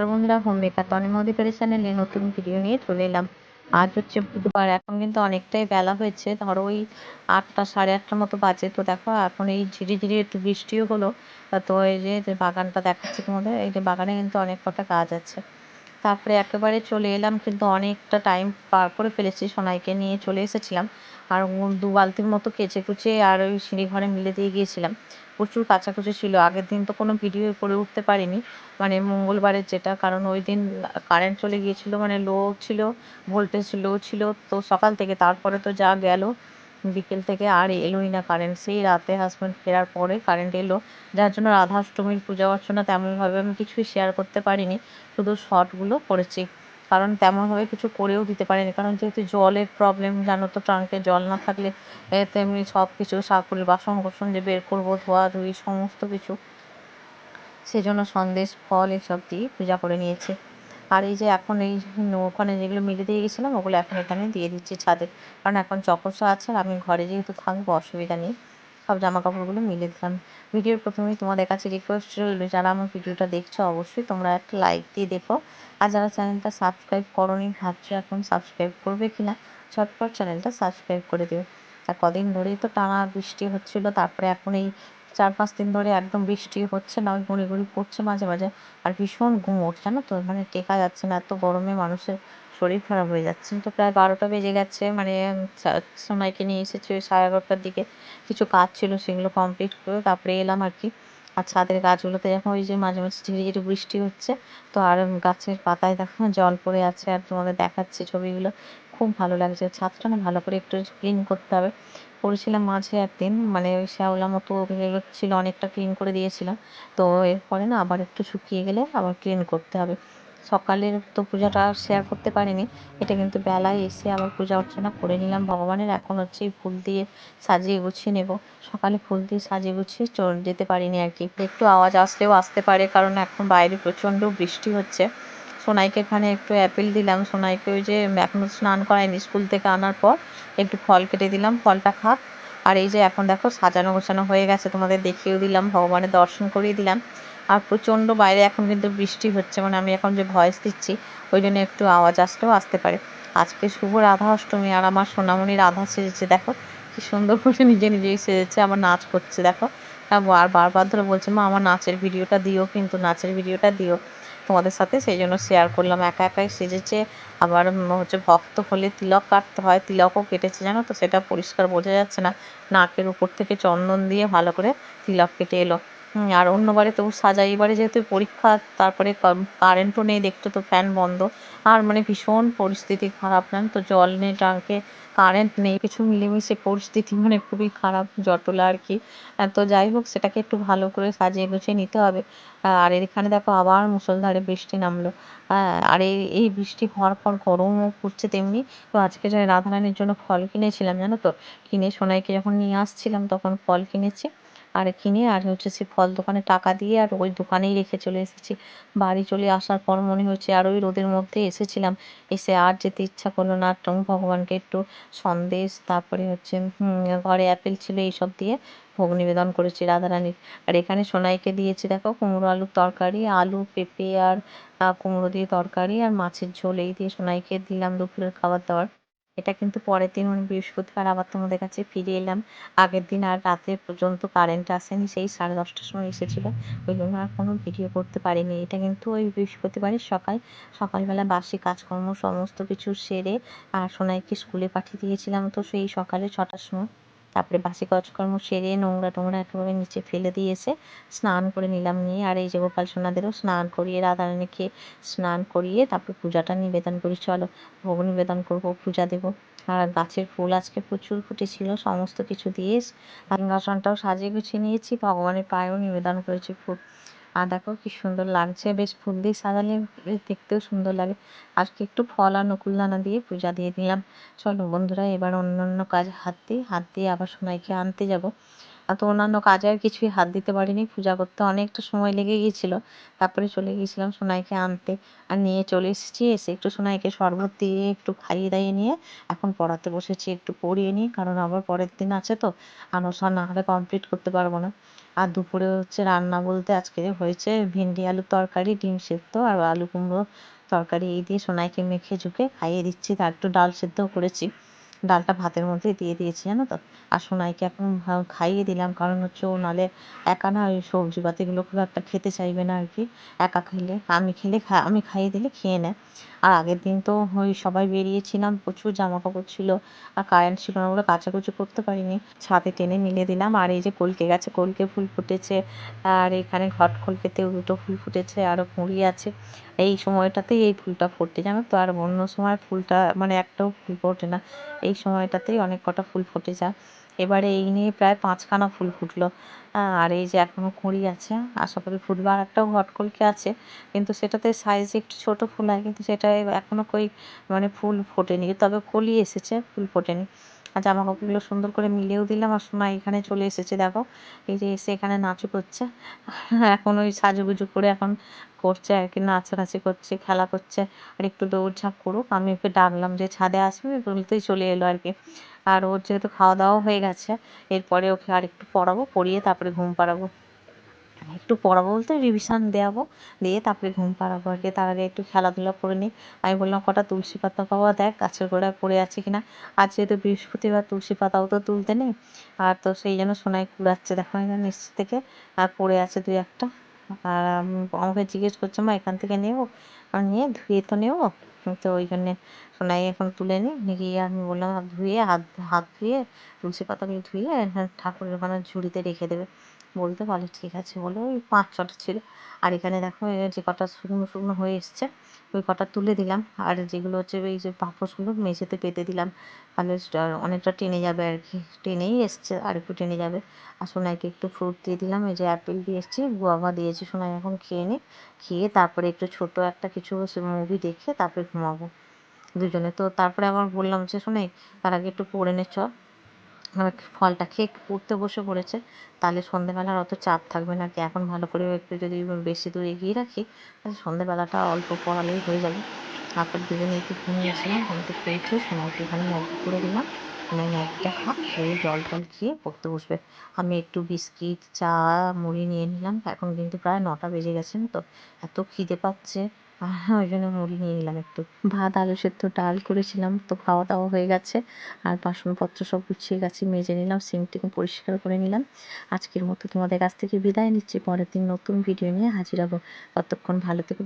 নমস্কার home maker Tanima অধিকারী চ্যানেলে নতুন ভিডিও নিয়ে চলে এলাম। আজ হচ্ছে বুধবার, এখন কিন্তু অনেকটাই বেলা হয়েছে। ধরো ওই আটটা, সাড়ে আটটার মতো বাজে। তো দেখো, এখন এই ঝিরি ঝিরি একটু বৃষ্টিও হলো। তো এই যে বাগানটা দেখাচ্ছি তোমাদের, এই যে বাগানে কিন্তু অনেক কটা গাছ আছে। তারপরে একেবারে চলে এলাম, কিন্তু অনেকটা টাইম পার করে ফেলেছি। সোনাইকে নিয়ে চলে এসেছিলাম আর দু বালতির মতো কেচে কুচে আর ওই সিঁড়ি ঘরে মিলে দিয়ে গিয়েছিলাম। প্রচুর কাচাকুচি ছিল। আগের দিন তো কোনো ভিডিও করে উঠতে পারিনি। মানে মঙ্গলবারের যেটা, কারণ ওই দিন কারেন্ট চলে গিয়েছিল মানে লো ছিল ভোল্টেজ লো ছিল। তো সকাল থেকে তারপরে তো যা গেল বিকেল থেকে আর এলোই না কারেন্ট সেই রাতে হাজব্যান্ড ফেরার পরে কারেন্ট এলো, যার জন্য রাধাষ্টমীর পূজা অর্চনা তেমনভাবে আমি কিছুই শেয়ার করতে পারিনি, শুধু শর্টগুলো করেছি। কারণ তেমনভাবে কিছু করেও দিতে পারিনি, কারণ যেহেতু জলের প্রবলেম জানো তো ট্রাঙ্কে জল না থাকলে তেমনি সব কিছু সাকুরের বাসন কোসন যে বের করব, ধোয়া ধুই, সমস্ত কিছু। সেজন্য সন্দেশ, ফল এসব দিয়ে পূজা করে নিয়েছে। আর এই যে এখন এই ওখানে যেগুলো মিলে দিয়ে গেছিলাম, ওগুলো এখন এখানে দিয়ে দিচ্ছি ছাদে। কারণ এখন চকসা আছে আর আমি ঘরে যেহেতু থাকব, অসুবিধা নেই। সব জামা কাপড়গুলো মিলে দিলাম। ভিডিওর প্রথমেই তোমাদের কাছে রিকোয়েস্ট রইল, যারা আমার ভিডিওটা দেখছ অবশ্যই তোমরা একটা লাইক দিয়ে দেখো। আর যারা চ্যানেলটা সাবস্ক্রাইব করনি, ভাবছ এখন সাবস্ক্রাইব করবে কি না চ্যানেলটা সাবস্ক্রাইব করে দিও। আর কদিন ধরেই তো টানা বৃষ্টি হচ্ছিল, তারপরে এখন এই চার পাঁচ দিন ধরে একদম বৃষ্টি হচ্ছে না, ওই গুঁড়ি গুঁড়ি পড়ছে মাঝে মাঝে। আর ভীষণ গুমোট জানো তো? মানে টেকা যাচ্ছে না, এত গরমে মানুষের শরীর খারাপ হয়ে যাচ্ছে। তো প্রায় বারোটা বেজে গেছে মানে সময়কে নিয়ে এসেছি ওই সাড়ে এগারোটার দিকে। কিছু কাজ ছিল, সেগুলো কমপ্লিট করে তারপরে এলাম আর কি। আর ছাদের গাছগুলোতে যখন ওই যে মাঝে মাঝে ঝিরি ঝিরি বৃষ্টি হচ্ছে। তো আর গাছের পাতায় দেখো, জল পড়ে আছে আর তোমাদের দেখাচ্ছি ছবিগুলো। খুব ভালো লাগছে, ছাদটা না ভালো করে একটু ক্লিন করতে হবে। করেছিলাম মাঝে একদিন মানে শ্যাওলা মতো ছিল, অনেকটা ক্লিন করে দিয়েছিলাম। তো এরপরে না আবার একটু শুকিয়ে গেলে আবার ক্লিন করতে হবে। সকালের তো পূজাটা শেয়ার করতে পারিনি, এটা কিন্তু বেলায় এসে আবার পূজা অর্চনা করে নিলাম ভগবানের। এখন হচ্ছে ফুল দিয়ে সাজিয়ে গুছিয়ে নেব। সকালে ফুল দিয়ে সাজিয়ে গুছিয়ে যেতে পারিনি আর কি। একটু আওয়াজ আসলেও আসতে পারে, কারণ এখন বাইরে প্রচণ্ড বৃষ্টি হচ্ছে। সোনাইকে এখানে একটু অ্যাপেল দিলাম। সোনাইকে ওই যে এখনও স্নান করায়নি স্কুল থেকে আনার পর একটু ফল কেটে দিলাম, ফলটা খাক। আর এই যে এখন দেখো সাজানো গোছানো হয়ে গেছে, তোমাদের দেখিয়েও দিলাম, ভগবানের দর্শন করিয়ে দিলাম। আর প্রচণ্ড বাইরে এখন কিন্তু বৃষ্টি হচ্ছে মানে আমি এখন যে ভয়েস দিচ্ছি, ওই জন্য একটু আওয়াজ আসলেও আসতে পারে। আজকে শুভ রাধা অষ্টমী আর আমার সোনামণি রাধা সেজেছে, দেখো কি সুন্দর করে নিজে নিজেই সেজেছে, আমার নাচ করছে, দেখো। আর বারবার ধরে বলছে, মা, আমার নাচের ভিডিওটা দিও কিন্তু, নাচের ভিডিওটা দিও। তোমাদের সাথে, সেই জন্য শেয়ার করলাম। একা একাই সেজেছে। আবার হচ্ছে ভক্ত হলে তিলক কাটতে হয়, তিলকও কেটেছে, জানো তো? সেটা পরিষ্কার বোঝা যাচ্ছে না। নাকের উপর থেকে চন্দন দিয়ে ভালো করে তিলক কেটে এলো। আর অন্যবারে তবু সাজাই এবারে যেহেতু পরীক্ষা, তারপরে কারেন্টও নেই দেখছ তো ফ্যান বন্ধ। আর মানে ভীষণ পরিস্থিতি খারাপ, জানো তো? জল নেই টাঙ্কে কারেন্ট নেই, কিছু মিলেমিশে পরিস্থিতি মানে খুবই খারাপ, জটলা আর কি। তো যাই হোক, সেটাকে একটু ভালো করে সাজিয়ে গুছিয়ে নিতে হবে। আর এখানে দেখো আবার মুষলধারে বৃষ্টি নামলো। হ্যাঁ আর এই এই বৃষ্টি হওয়ার পর গরমও পড়ছে তেমনি। তো আজকে যাই রাধারানীর জন্য ফল কিনেছিলাম, জানো তো? কিনে সোনাইকে যখন নিয়ে আসছিলাম, তখন ফল কিনেছি। আর কিনে আর হচ্ছে সে ফল দোকানে টাকা দিয়ে আর ওই দোকানেই রেখে চলে এসেছি। বাড়ি চলে আসার পর মনে হচ্ছে আর ওই রোদের মধ্যে এসেছিলাম। এসে আর যেতে ইচ্ছা করল না। ভগবানকে একটু সন্দেশ, তারপরে হচ্ছে ঘরে অ্যাপেল ছিল এইসব দিয়ে ভোগ নিবেদন করেছি রাধারানীর। আর এখানে সোনাইকে দিয়েছি দেখো, কুমড়ো আলুর তরকারি, আলু, পেঁপে আর কুমড়ো দিয়ে তরকারি আর মাছের ঝোল এই দিয়ে সোনাইকে দিলাম দুপুরের খাবার দাবার। এটা কিন্তু পরের দিন মানে বৃহস্পতিবার আবার তোমাদের কাছে ফিরে এলাম। আগের দিন আর রাতে পর্যন্ত কারেন্ট আসেনি, সেই সাড়ে দশটার সময় এসেছিল। ওই জন্য আর কোনো ভিডিও করতে পারিনি। এটা কিন্তু ওই বৃহস্পতিবারের সকাল। সকালবেলা বাসি কাজকর্ম সমস্ত কিছু সেরে আর সোনাইকে স্কুলে পাঠিয়ে দিয়েছিলাম তো সেই সকালে ছটার সময়। তারপরে বাসি কাজকর্ম সেরে নোংরা টোংরা একেবারে নিচে ফেলে দিয়ে এসে স্নান করে নিলাম নিয়ে আর এই যে গোপাল সোনাদেরও স্নান করিয়ে রাধারানীকে স্নান করিয়ে তারপরে পূজাটা নিবেদন করি। চলো ভোগ নিবেদন করব, পূজা দেব। আর গাছের ফুল আজকে প্রচুর ফুটেছিল, সমস্ত কিছু দিয়ে সিংহাসনটাও সাজিয়ে গুছিয়ে নিয়েছি, ভগবানের পায়েও নিবেদন করেছি ফুল। আর দেখো কি সুন্দর লাগছে। বেশ ফুল দিয়ে সাজালে দেখতেও সুন্দর লাগে। আজকে একটু ফল আর দিয়ে পূজা দিয়ে দিলাম। চলো বন্ধুরা, এবার অন্যান্য কাজ হাত দিই হাত দিয়ে আবার সোনাইকে আনতে যাব। আর তো অন্যান্য কাজে আর কিছুই হাত দিতে পারিনি, পূজা করতে অনেকটা সময় লেগে গিয়েছিল। তারপরে চলে গিয়েছিলাম সোনাইকে আনতে। আর নিয়ে চলে এসেছি, এসে একটু সোনাইকে শরবত দিয়ে একটু খাইয়ে দাইয়ে নিয়ে এখন পড়াতে বসেছি, একটু পড়িয়ে নিই। কারণ আবার পরের দিন আছে তো আনসার না হলে কমপ্লিট করতে পারব না। আর দুপুরে হচ্ছে রান্না বলতে আজকে হয়েছে ভেন্ডি, আলুর তরকারি, ডিম সেদ্ধ আর আলু কুমড়ো তরকারি। এই দিয়ে সোনাইকে মেখে ঝুঁকে খাইয়ে দিচ্ছি। তার একটু ডাল সেদ্ধও করেছি। ডালটা ভাতের মধ্যে দিয়ে দিয়েছি, জানো তো। আর সোনাইকে এখন খাইয়ে দিলাম, কারণ হচ্ছে ও নাহলে একা না ওই সবজি পাতিগুলো খুব একটা খেতে চাইবে না আর কি একা খেলে, আমি খেলে আমি খাইয়ে দিলে খেয়ে নেয়। আর আগের দিন তো ওই সবাই বেরিয়েছিলাম, প্রচুর জামা কাপড় ছিল, আর কারেন্ট ছিল না বলে কাচাকুচি করতে পারিনি। ছাদে টেনে মিলে দিলাম, আর এই যে কলকে গাছে, কলকে ফুল ফুটেছে, আর এখানে ঘট কলকেতেও দুটো ফুল ফুটেছে আরও কুঁড়ি আছে। এই সময়টাতেই এই ফুলটা ফোটে, জানো তো? আর অন্য সময় ফুলটা মানে একটাও ফুল ফোটে না। এই সময়টাতেই অনেক কটা ফুল ফুটে যায়। এবারে এই নিয়ে প্রায় পাঁচখানা ফুল ফুটলো। আর এই যে এখনও কুঁড়ি আছে আশা করি ফুটবে। আর একটাও ঘটকলকে আছে, কিন্তু সেটাতে সাইজ একটু ছোটো ফুল হয়, কিন্তু সেটা এখনও কই মানে ফুল ফোটেনি। তবে কলি এসেছে, ফুল ফোটেনি। আর জামা কাপড়গুলো সুন্দর করে মিলেও দিলাম। আর সোনা এখানে চলে এসেছে, দেখো। এই যে এসে এখানে নাচু করছে। এখন ওই সাজুগুজু করে এখন করছে আর কি, নাচানাচি করছে, খেলা করছে। আর একটু দৌড়ঝাঁপ করুক, আমি ওকে ডাকলাম যে, ছাদে আসবে? বলতেই চলে এলো আর কি। আর ওর যেহেতু খাওয়া দাওয়াও হয়ে গেছে, এরপরে ওকে আর একটু পড়াবো, পড়িয়ে তারপরে ঘুম পাড়াবো। একটু পড়াবো বলতে রিভিশন দেওয়াবো দিয়ে তারপরে ঘুম পাড়াবো আর কি। তার আগে একটু খেলাধুলা করে নিই। আমি বললাম, কটা তুলসী পাতা পাওয়া দেখ, গাছের গোড়ায় পড়ে আছে কিনা। আর যেহেতু বৃহস্পতিবার, তুলসী পাতাও তো তুলতে নেই। আর তো সেই জন্য সোনাই কুড়াচ্ছে। দেখো এখানে নিচ থেকে আর পড়ে আছে দুই একটা। আর আমাকে জিজ্ঞেস করছে, মা, এখান থেকে নেব? নিয়ে ধুয়ে তো নেব। তো ওই জন্যে সোনাই এখন তুলে নিই। গিয়ে আমি বললাম ধুয়ে, হাত হাত ধুয়ে, তুলসী পাতাগুলো ধুয়ে ঠাকুরের ওখানে ঝুড়িতে রেখে দেবে। বলতে বলে ঠিক আছে বলে ওই পাঁচ ছটা ছিল। আর এখানে দেখো যে কটা শুকনো শুকনো হয়ে এসছে, ওই কটা তুলে দিলাম। আর যেগুলো হচ্ছে এই যে পাপোশগুলো মেঝেতে পেতে দিলাম। তাহলে অনেকটা টেনে যাবে আর কি। টেনেই এসছে, আর একটু টেনে যাবে। আর সোনাইকে একটু ফ্রুট দিয়ে দিলাম। এই যে অ্যাপেল দিয়ে এসছি গুয়াভা দিয়েছি সোনাই এখন খেয়ে নি। খেয়ে তারপরে একটু ছোট একটা কিছু মুভি দেখে তারপরে ঘুমাবো। দুজনে তো তারপরে আবার বললাম যে শোনে তার আগে একটু পড়ে নে চ ফলটা খেয়ে পড়তে বসে পড়েছে, তাহলে সন্ধেবেলার অত চাপ থাকবে না কি। এখন ভালো করে একটু যদি বেশি দূর এগিয়ে রাখি, তাহলে সন্ধেবেলাটা অল্প পড়ালেই হয়ে যাবে। তারপর দুজনে একটু ঘুমিয়েছিলাম ঘুম থেকে উঠে সোনাকে এখানে ম্যাগি করে দিলাম মানে ম্যাগিটা খা, খেয়ে জল টল খেয়ে পড়তে বসবে। আমি একটু বিস্কিট, চা, মুড়ি নিয়ে নিলাম, এখন কিন্তু প্রায় নটা বেজে গেছেন তো, এত খিদে পাচ্ছে। ওই জন্য মুড়ি নিয়ে নিলাম একটু। ভাত, আলু সেদ্ধ, ডাল করেছিলাম, তো খাওয়া দাওয়া হয়ে গেছে। আর বাসনপত্র সব গুছিয়ে গেছে মেজে নিলাম সিমটিকে পরিষ্কার করে নিলাম। আজকের মতো তোমাদের কাছ থেকে বিদায় নিচ্ছি। পরের দিন নতুন ভিডিও নিয়ে হাজির হব। ততক্ষণ ভালো থেকে।